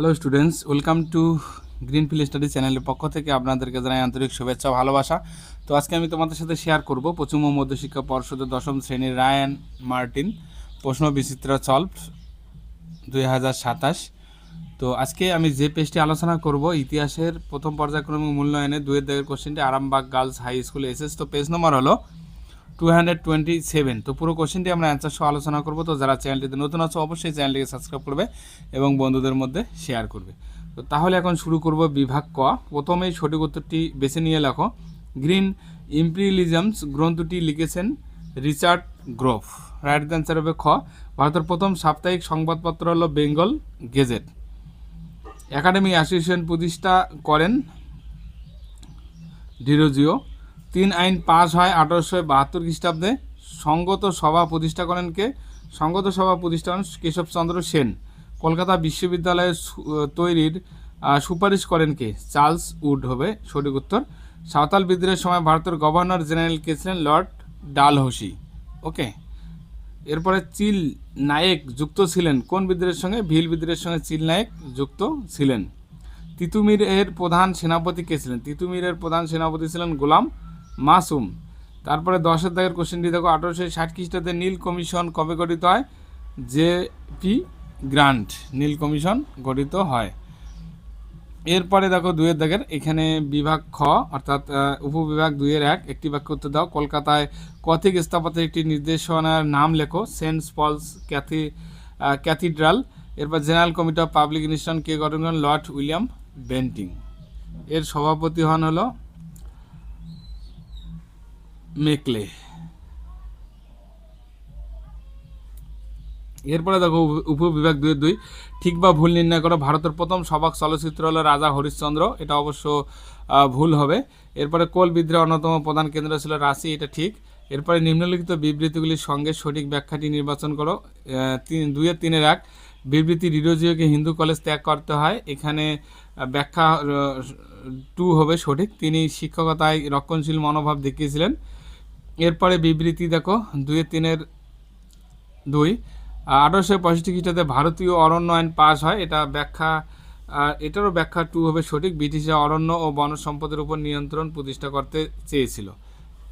Hello students welcome to green feel study চ্যানেলের পক্ষ থেকে আপনাদেরকে জানাই আন্তরিক শুভেচ্ছা ভালোবাসা। তো আজকে আমি তোমাদের সাথে শেয়ার করব পশ্চিম ও মধ্যশিক্ষা পর্ষদের দশম শ্রেণির রায়ান মার্টিন, প্রশ্ন বিচিত্র সলভ, দুই হাজার সাতাশ। তো আজকে আমি যে পেজটি আলোচনা করব, ইতিহাসের প্রথম পর্যায়ক্রমিক মূল্যায়নে দুয়ের দাগের কোশ্চেনটি Arambagh girls high school SS. তো পেজ নম্বর হলো টু হান্ড্রেড টোয়েন্টি সেভেন তো পুরো কোশ্চেনটি আমরা অ্যান্সার সহ আলোচনা করব। তো যারা চ্যানেলটিতে নতুন আছো, অবশ্যই চ্যানেলটিকে সাবস্ক্রাইব করবে এবং বন্ধুদের মধ্যে শেয়ার করবে। তো তাহলে এখন শুরু করব বিভাগ ক। প্রথমেই সঠিক উত্তরটি বেছে নিয়ে লেখো। গ্রিন ইম্পিরিয়ালিজমস গ্রন্থটি লিখেছেন রিচার্ড গ্রোভ। রাইট অ্যান্সার হবে খ। ভারতের প্রথম সাপ্তাহিক সংবাদপত্র হল বেঙ্গল গেজেট। একাডেমি অ্যাসোসিয়েশন প্রতিষ্ঠা করেন ডিরোজিও। তিন আইন পাস হয় আঠারোশো বাহাত্তর খ্রিস্টাব্দে। সঙ্গত সভা প্রতিষ্ঠা করেন কে? সঙ্গত সভা প্রতিষ্ঠা করেন কেশবচন্দ্র সেন। কলকাতা বিশ্ববিদ্যালয়ের তৈরির সুপারিশ করেন কে? চার্লস উড হবে সঠিক উত্তর। সাঁওতাল বিদ্রোহের সময় ভারতের গভর্নর জেনারেল কে ছিলেন? Lord Dalhousie. ওকে? এরপরে চিল নায়েক যুক্ত ছিলেন। কোন বিদ্রোহের সঙ্গে? ভিল বিদ্রোহের সঙ্গে চিল নায়েক যুক্ত ছিলেন। তিতুমির এর প্রধান সেনাপতি কে ছিলেন? তিতুমিরের প্রধান সেনাপতি ছিলেন গোলাম মাসুম। তারপরে দশের দাগের কোশ্চেনটি দেখো, আঠারোশো ষাট খ্রিস্টাব্দে নীল কমিশন কবে গঠিত হয়? জে পি গ্রান্ট নীল কমিশন গঠিত হয়। এরপরে দেখো দুইয়ের দাগের, এখানে বিভাগ খ, অর্থাৎ উপবিভাগ দুইয়ের এক, একটি বাক্য উত্তর দাও। কলকাতায় কথিক স্থাপত্যের একটি নির্দেশনার নাম লেখো সেন্ট পলস ক্যাথি ক্যাথিড্রাল। এরপর general committee of public institution কে গঠন করেন? Lord William Bentinck. এর সভাপতি হন হলো মেকলে। এরপরে দেখো উপ- উপবিভাগ দুই দুই। ঠিক বা ভুল নির্ণয় করো, ভারতের প্রথম সবাক চলচ্চিত্র হলো রাজা হরিশ্চন্দ্র। এটা অবশ্য ভুল হবে। এরপরে কোল বিদ্রোহের অন্যতম প্রধান কেন্দ্র ছিল রাশি এটা ঠিক। এরপরে নিম্নলিখিত বিবৃতিগুলির সঙ্গে সঠিক ব্যাখ্যাটি নির্বাচন করো। তিন, দুইয়ের তিনের এক, বিবৃতি ডিরোজিওকে হিন্দু কলেজ ত্যাগ করতে হয়। এখানে ব্যাখ্যা টু হবে সঠিক। তিনি শিক্ষকতায় রক্ষণশীল মনোভাব দেখিয়েছিলেন। এরপরে বিবৃতি দেখো দুইয়ের তিনের দুই। আঠারোশো পঁয়ষট্টি খ্রিস্টাব্দে ভারতীয় অরণ্য আইন পাস হয়। এটা ব্যাখ্যা এটারও ব্যাখ্যা টু হবে সঠিক। ব্রিটিশরা অরণ্য ও বন সম্পদের উপর নিয়ন্ত্রণ প্রতিষ্ঠা করতে চেয়েছিল।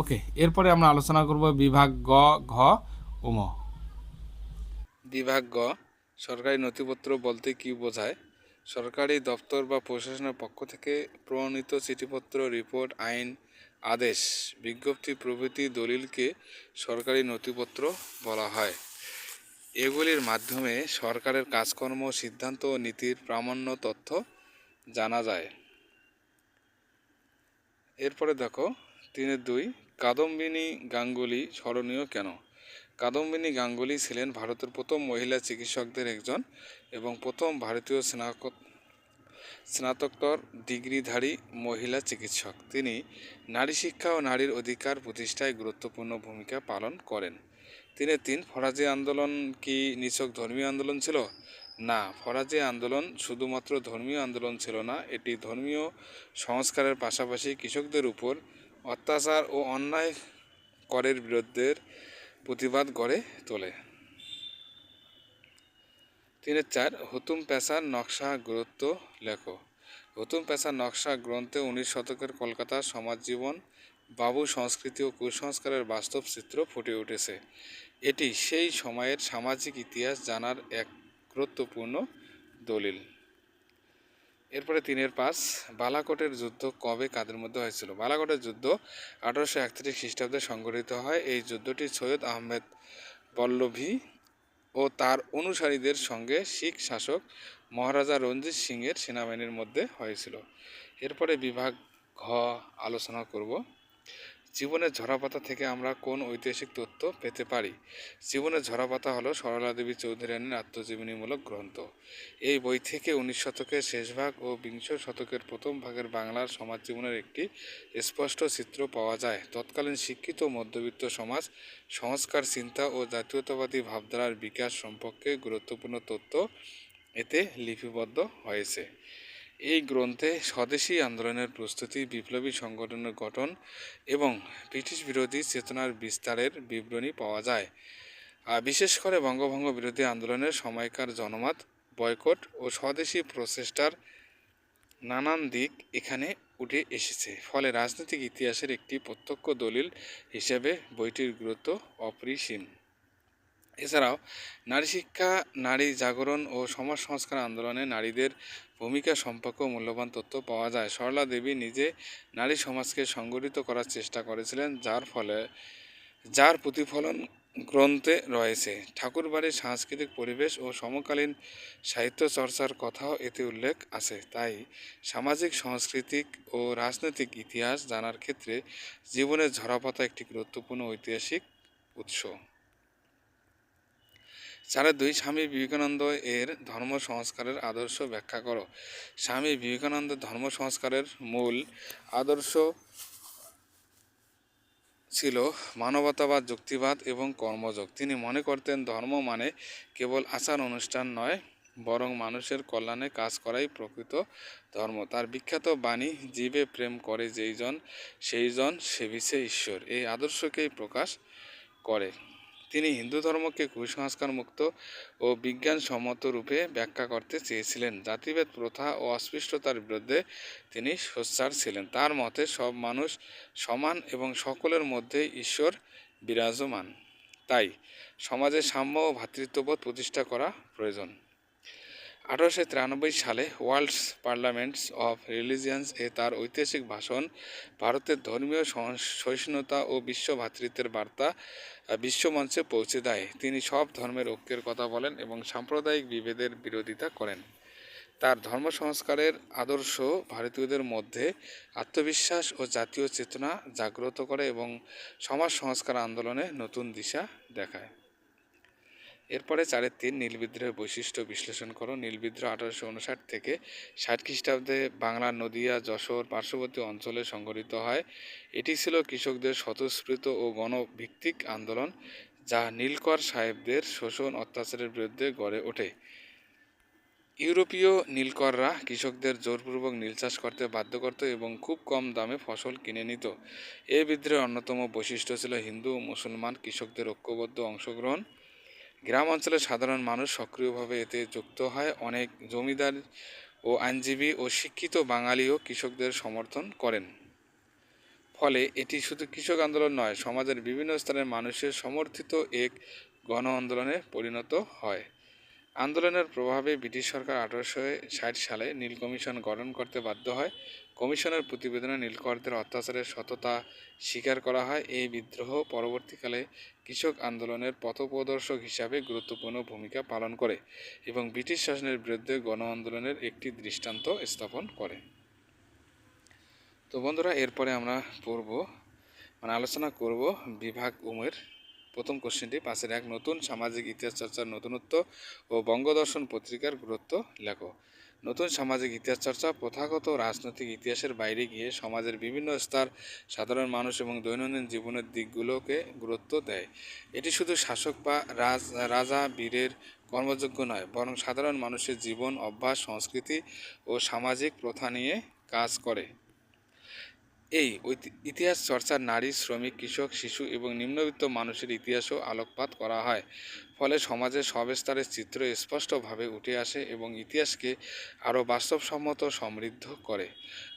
ওকে, এরপরে আমরা আলোচনা করব বিভাগ গ, ঘ ও ম। বিভাগ গ, সরকারি নথিপত্র বলতে কি বোঝায়? সরকারি দপ্তর বা প্রশাসনের পক্ষ থেকে প্রণীত চিঠিপত্র, রিপোর্ট, আইন আদেশ। বিজ্ঞপ্তি প্রভৃতি দলিলকে সরকারি নথিপত্র বলা হয়। এগুলির মাধ্যমে সরকারের কাজকর্ম, সিদ্ধান্ত ও নীতির প্রামাণ্য তথ্য জানা যায়। এরপরে দেখো, তিনের দুই, কাদম্বিনী গাঙ্গুলি স্মরণীয় কেন? কাদম্বিনী গাঙ্গুলি ছিলেন ভারতের প্রথম মহিলা চিকিৎসকদের একজন এবং প্রথম ভারতীয় স্নাতক স্নাতকোত্তর ডিগ্রিধারী মহিলা চিকিৎসক। তিনি নারী শিক্ষা ও নারীর অধিকার প্রতিষ্ঠায় গুরুত্বপূর্ণ ভূমিকা পালন করেন। তিনি তিন, ফরাজি আন্দোলন কি নিছক ধর্মীয় আন্দোলন ছিল? না, ফরাজি আন্দোলন শুধুমাত্র ধর্মীয় আন্দোলন ছিল না, এটি ধর্মীয় সংস্কারের পাশাপাশি কৃষকদের উপর অত্যাচার ও অন্যায় করের বিরুদ্ধে প্রতিবাদ গড়ে তোলে। তিনের চার, হুতুম পেশার নকশা গুরুত্ব লেখো। হুতুম পেশার নকশা গ্রন্থে উনিশ শতকের কলকাতার সমাজ জীবন বাবু সংস্কৃতি ও কুসংস্কারের বাস্তব চিত্র ফুটে উঠেছে। এটি সেই সময়ের সামাজিক ইতিহাস জানার এক গুরুত্বপূর্ণ দলিল। এরপরে তিনের পাঁচ, বালাকোটের যুদ্ধ কবে কাদের মধ্যে হয়েছিল? বালাকোটের যুদ্ধ আঠারোশো একত্রিশ খ্রিস্টাব্দে সংঘটিত হয়। এই যুদ্ধটি সৈয়দ আহমেদ পল্লভী ও তার অনুসারীদের সঙ্গে শিখ শাসক মহারাজা রঞ্জিত সিংয়ের সেনাবাহিনীর মধ্যে হয়েছিল। এরপরে বিভাগ ঘ আলোচনা করব। জীবনের ঝরাপাতা থেকে আমরা কোন ঐতিহাসিক তথ্য পেতে পারি? জীবনের ঝরাপাতা হলো সরলা দেবী চৌধুরী রানীর আত্মজীবনীমূলক গ্রন্থ। এই বই থেকে উনিশ শতকের শেষ ভাগ ও বিংশ শতকের প্রথম ভাগের বাংলার সমাজ জীবনের একটি স্পষ্ট চিত্র পাওয়া যায়। তৎকালীন শিক্ষিত মধ্যবিত্ত সমাজ, সংস্কার, চিন্তা ও জাতীয়তাবাদী ভাবধারার বিকাশ সম্পর্কে গুরুত্বপূর্ণ তথ্য এতে লিপিবদ্ধ হয়েছে। এই গ্রন্থে স্বদেশী আন্দোলনের প্রস্তুতি, বিপ্লবী সংগঠনের গঠন এবং ব্রিটিশ বিরোধী চেতনার বিস্তারের বিবরণী পাওয়া যায়। বিশেষ করে বঙ্গভঙ্গ বিরোধী আন্দোলনের সময়কার জনমত, বয়কট ও স্বদেশি প্রচেষ্টার নানান দিক এখানে উঠে এসেছে। ফলে রাজনৈতিক ইতিহাসের একটি প্রত্যক্ষ দলিল হিসেবে বইটির গুরুত্ব অপরিসীম। এছাড়াও, নারী শিক্ষা, নারী জাগরণ ও সমাজ সংস্কার আন্দোলনে নারীদের ভূমিকা সম্পর্কেও মূল্যবান তথ্য পাওয়া যায়। সরলা দেবী নিজে নারী সমাজকে সংগঠিত করার চেষ্টা করেছিলেন, যার ফলে, যার প্রতিফলন গ্রন্থে রয়েছে। ঠাকুরবাড়ির সাংস্কৃতিক পরিবেশ ও সমকালীন সাহিত্য চর্চার কথাও এতে উল্লেখ আছে। তাই সামাজিক, সাংস্কৃতিক ও রাজনৈতিক ইতিহাস জানার ক্ষেত্রে জীবনের ঝরাপাতা একটি গুরুত্বপূর্ণ ঐতিহাসিক উৎস। চারের দুই, স্বামী বিবেকানন্দ এর ধর্ম সংস্কারের আদর্শ ব্যাখ্যা করো। স্বামী বিবেকানন্দ ধর্ম সংস্কারের মূল আদর্শ ছিল মানবতাবাদ, যুক্তিবাদ এবং কর্মযোগ। তিনি মনে করতেন ধর্ম মানে কেবল আচার অনুষ্ঠান নয়, বরং মানুষের কল্যাণে কাজ করাই প্রকৃত ধর্ম। তার বিখ্যাত বাণী, জীবে প্রেম করে যেইজন, সেইজন সেবিছে ঈশ্বর। এই আদর্শকেই প্রকাশ করে। তিনি হিন্দু ধর্মকে কুসংস্কার মুক্ত ও বিজ্ঞানসম্মত রূপে ব্যাখ্যা করতে চেয়েছিলেন। জাতিভেদ, প্রথা ও অস্পৃশ্যতার বিরুদ্ধে তিনি সোচ্চার ছিলেন। তার মতে, সব মানুষ সমান এবং সকলের মধ্যে ঈশ্বর বিরাজমান। তাই সমাজে সাম্য ও ভ্রাতৃত্ববোধ প্রতিষ্ঠা করা প্রয়োজন। আঠারোশো তিরানব্বই সালে ওয়ার্ল্ডস পার্লামেন্টস অফ রিলিজিয়ান্স এ তার ঐতিহাসিক ভাষণ, ভারতের ধর্মীয় সহিষ্ণুতা ও বিশ্ব ভ্রাতৃত্বের বার্তা বিশ্বমঞ্চে পৌঁছে দেয়। তিনি সব ধর্মের ঐক্যের কথা বলেন এবং সাম্প্রদায়িক বিভেদের বিরোধিতা করেন। তার ধর্ম সংস্কারের আদর্শ ভারতীয়দের মধ্যে আত্মবিশ্বাস ও জাতীয় চেতনা জাগ্রত করে এবং সমাজ সংস্কার আন্দোলনে নতুন দিশা দেখায়। এরপরে চারের তিন নীল বিদ্রোহের বৈশিষ্ট্য বিশ্লেষণ করো। নীল বিদ্রোহ আঠারোশো উনষাট থেকে ষাট খ্রিস্টাব্দে বাংলার নদিয়া, যশোর পার্শ্ববর্তী অঞ্চলে সংঘটিত হয়। এটি ছিল কৃষকদের স্বতঃস্ফূর্ত ও গণভিত্তিক আন্দোলন, যা নীলকর সাহেবদের শোষণ, অত্যাচারের বিরুদ্ধে গড়ে ওঠে। ইউরোপীয় নীলকররা কৃষকদের জোরপূর্বক নীল চাষ করতে বাধ্য করত এবং খুব কম দামে ফসল কিনে নিত। এই বিদ্রোহের অন্যতম বৈশিষ্ট্য ছিল হিন্দু ও মুসলমান কৃষকদের ঐক্যবদ্ধ অংশগ্রহণ। গ্রাম অঞ্চলের সাধারণ মানুষ সক্রিয়ভাবে এতে যুক্ত হয়। অনেক জমিদার ও আইনজীবী ও শিক্ষিত বাঙালিও কৃষকদের সমর্থন করেন। ফলে এটি শুধু কৃষক আন্দোলন নয়, সমাজের বিভিন্ন স্তরের মানুষের সমর্থিত এক গণ আন্দোলনে পরিণত হয়। আন্দোলনের প্রভাবে ব্রিটিশ সরকার আঠারোশো ষাট সালে নীল কমিশন গঠন করতে বাধ্য হয়। কমিশনের প্রতিবেদনে নীলকরদের অত্যাচারের সততা স্বীকার করা হয়। এই বিদ্রোহ পরবর্তীকালে কৃষক আন্দোলনের পথপ্রদর্শক হিসাবে গুরুত্বপূর্ণ ভূমিকা পালন করে এবং ব্রিটিশ শাসনের বিরুদ্ধে গণ আন্দোলনের একটি দৃষ্টান্ত স্থাপন করে। তো বন্ধুরা, এরপরে আমরা পড়ব মানে আলোচনা করব বিভাগ উমের প্রথম কোশ্চেনটি, পাশের এক নতুন সামাজিক ইতিহাস চর্চার নতুনত্ব ও বঙ্গদর্শন পত্রিকার গুরুত্ব লেখো। নতুন সামাজিক ইতিহাস চর্চা প্রথাগত রাজনৈতিক ইতিহাসের বাইরে গিয়ে সমাজের বিভিন্ন স্তর, সাধারণ মানুষ এবং দৈনন্দিন জীবনের দিকগুলোকে গুরুত্ব দেয়। এটি শুধু শাসক বা রাজ, রাজা, বীরের কর্মযোগ্য নয়, বরং সাধারণ মানুষের জীবন, অভ্যাস, সংস্কৃতি ও সামাজিক প্রথা নিয়ে কাজ করে। এই ইতিহাস চর্চার নারী, শ্রমিক, কৃষক, শিশু এবং নিম্নবিত্ত মানুষের ইতিহাসও আলোকপাত করা হয়। ফলে সমাজের সব স্তরের চিত্র স্পষ্টভাবে উঠে আসে এবং ইতিহাসকে আরও বাস্তবসম্মত সমৃদ্ধ করে।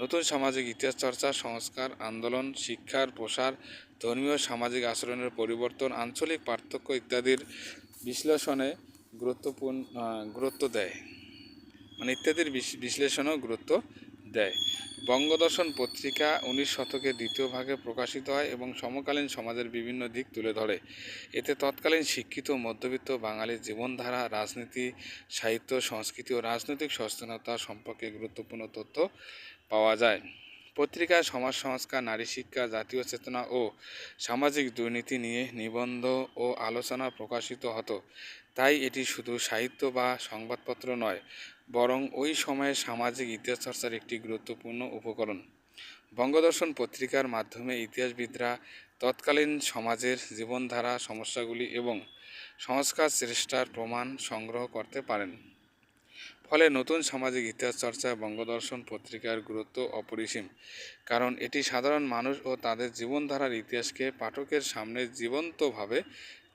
নতুন সামাজিক ইতিহাস চর্চা, সংস্কার, আন্দোলন, শিক্ষার প্রসার, ধর্মীয় সামাজিক আচরণের পরিবর্তন, আঞ্চলিক পার্থক্য ইত্যাদির বিশ্লেষণে গুরুত্বপূর্ণ গুরুত্ব দেয়। মানে ইত্যাদির বিশ- বিশ্লেষণও গুরুত্ব দেয়। বঙ্গদর্শন পত্রিকা উনিশ শতকের দ্বিতীয় ভাগে প্রকাশিত হয় এবং সমকালীন সমাজের বিভিন্ন দিক তুলে ধরে। এতে তৎকালীন শিক্ষিত মধ্যবিত্ত বাঙালির জীবনধারা, রাজনীতি, সাহিত্য, সংস্কৃতি ও রাজনৈতিক সচেতনতা সম্পর্কে গুরুত্বপূর্ণ তথ্য পাওয়া যায়। পত্রিকায় সমাজ সংস্কার নারী শিক্ষা, জাতীয় চেতনা ও সামাজিক দুর্নীতি নিয়ে নিবন্ধ ও আলোচনা প্রকাশিত হতো। তাই এটি শুধু সাহিত্য বা সংবাদপত্র নয়, বরং ওই সময়ে সামাজিক ইতিহাস চর্চার একটি গুরুত্বপূর্ণ উপকরণ। বঙ্গদর্শন পত্রিকার মাধ্যমে ইতিহাসবিদরা তৎকালীন সমাজের জীবনধারা, সমস্যাগুলি এবং সংস্কার চেষ্টার প্রমাণ সংগ্রহ করতে পারেন। ফলে নতুন সামাজিক ইতিহাস চর্চায় বঙ্গদর্শন পত্রিকার গুরুত্ব অপরিসীম। কারণ এটি সাধারণ মানুষ ও তাদের জীবনধারার ইতিহাসকে পাঠকের সামনে জীবন্তভাবে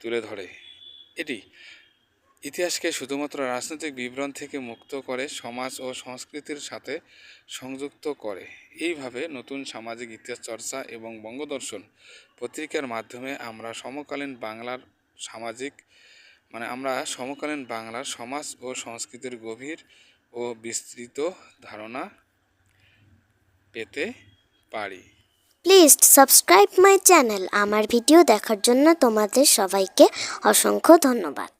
তুলে ধরে। এটি ইতিহাসকে শুধুমাত্র রাজনৈতিক বিবরণ থেকে মুক্ত করে, সমাজ ও সংস্কৃতির সাথে সংযুক্ত করে। এইভাবে নতুন সামাজিক ইতিহাস চর্চা এবং বঙ্গদর্শন পত্রিকার মাধ্যমে আমরা সমকালীন বাংলার সামাজিক মানে আমরা সমকালীন বাংলার সমাজ ও সংস্কৃতির গভীর ও বিস্তৃত ধারণা পেতে পারি। Please subscribe my channel. আমার ভিডিও দেখার জন্য তোমাদের সবাইকে অসংখ্য ধন্যবাদ।